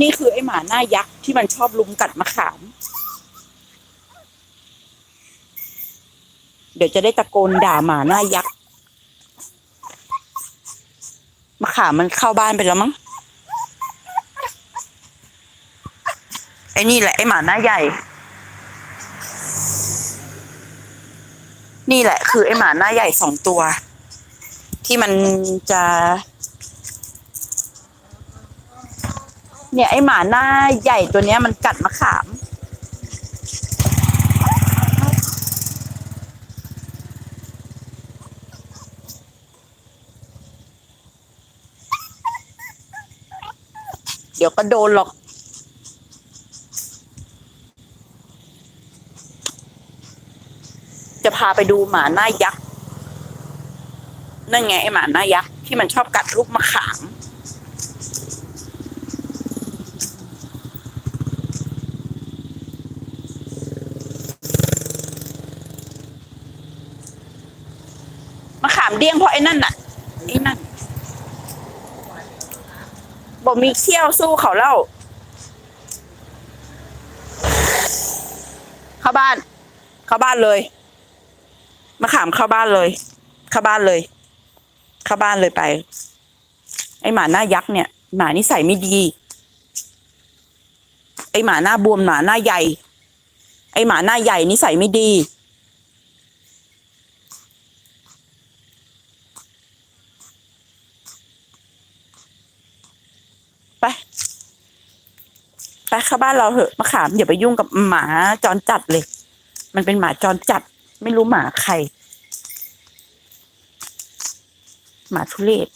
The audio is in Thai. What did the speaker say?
นี่คือไอหมาหน้ายักษ์ที่มันชอบลุมกัดมะขาม เดี๋ยวจะได้ตะโกนด่าหมาหน้ายักษ์มะขามมันเข้าบ้านไปแล้วมั้งไอ้นี่แหละไอหมาหน้าใหญ่ นี่แหละ คือไอหมาหน้าใหญ่สองตัว ที่มันจะ เนี่ยไอหมาหน้าใหญ่ตัวเนี้ยมันกัดมะขาม เดี๋ยวก็โดนหรอกจะพาไปดูหมาหน้ายักษ์ นั่นไงไอหมาหน้ายักษ์ที่มันชอบกัดลูกมะขามามเดี้ยงเพราะไอ้นั่นน่ะไอ้นั่นบอกมีเขี้ยวสู้เขาเล่าเข้าบ้าน เข้าบ้านเลยมะขามเข้าบ้านเลย เข้าบ้านเลย เข้าบ้านเลยไป ไอหมาหน้ายักษ์เนี่ย หมานิสัยไม่ดี ไอหมาหน้าบวมหมาหน้าใหญ่ ไอหมาหน้าใหญ่นิสัยไม่ดี ไปไปเข้าบ้านเราเถอะมะขามอย่าไปยุ่งกับหมาจรจัดเลย มันเป็นหมาจรจัด ไม่รู้หมาใคร หมาทุเรศ